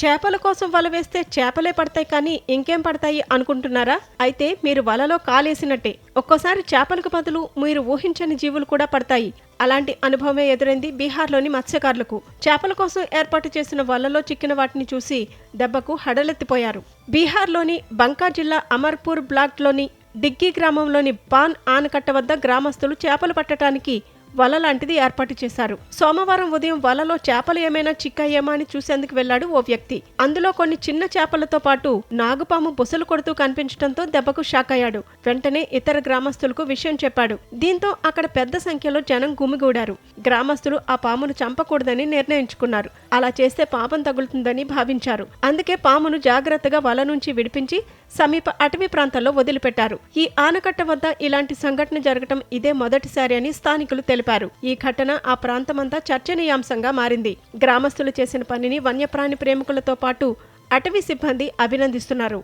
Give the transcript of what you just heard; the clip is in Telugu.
చేపల కోసం వల వేస్తే చేపలే పడతాయి కానీ ఇంకేం పడతాయి అనుకుంటున్నారా? అయితే మీరు వలలో కాలేసినట్టే. ఒక్కోసారి చేపలకు బదులు మీరు ఊహించని జీవులు కూడా పడతాయి. అలాంటి అనుభవమే ఎదురైంది బీహార్లోని మత్స్యకారులకు. చేపల కోసం ఏర్పాటు చేసిన వలలో చిక్కిన వాటిని చూసి దెబ్బకు హడలెత్తిపోయారు. బీహార్లోని బంకా జిల్లా అమర్పూర్ బ్లాక్లోని డిగ్గీ గ్రామంలోని పాన్ ఆనకట్ట వద్ద గ్రామస్తులు చేపలు పట్టడానికి వల లాంటిది ఏర్పాటు చేశారు. సోమవారం ఉదయం వలలో చేపలు ఏమైనా చిక్కాయేమో అని చూసేందుకు వెళ్ళాడు ఓ వ్యక్తి. అందులో కొన్ని చిన్న చేపలతో పాటు నాగుపాము బుసలు కొడుతూ కనిపించడంతో దెబ్బకు షాక్ అయ్యాడు వెంటనే ఇతర గ్రామస్తులకు విషయం చెప్పాడు. దీంతో అక్కడ పెద్ద సంఖ్యలో జనం గుమిగూడారు. గ్రామస్తులు ఆ పామును చంపకూడదని నిర్ణయించుకున్నారు. అలా చేస్తే పాపం తగులుతుందని భావించారు. అందుకే పామును జాగ్రత్తగా వల నుంచి విడిపించి సమీప అటవీ ప్రాంతాల్లో వదిలిపెట్టారు. ఈ ఆనకట్ట వద్ద ఇలాంటి సంఘటన జరగటం ఇదే మొదటిసారి అని స్థానికులు తెలిపారు. ఈ ఘటన ఆ ప్రాంతమంతా చర్చనీయాంశంగా మారింది. గ్రామస్తులు చేసిన పనిని వన్యప్రాణి ప్రేమికులతో పాటు అటవీ సిబ్బంది అభినందిస్తున్నారు.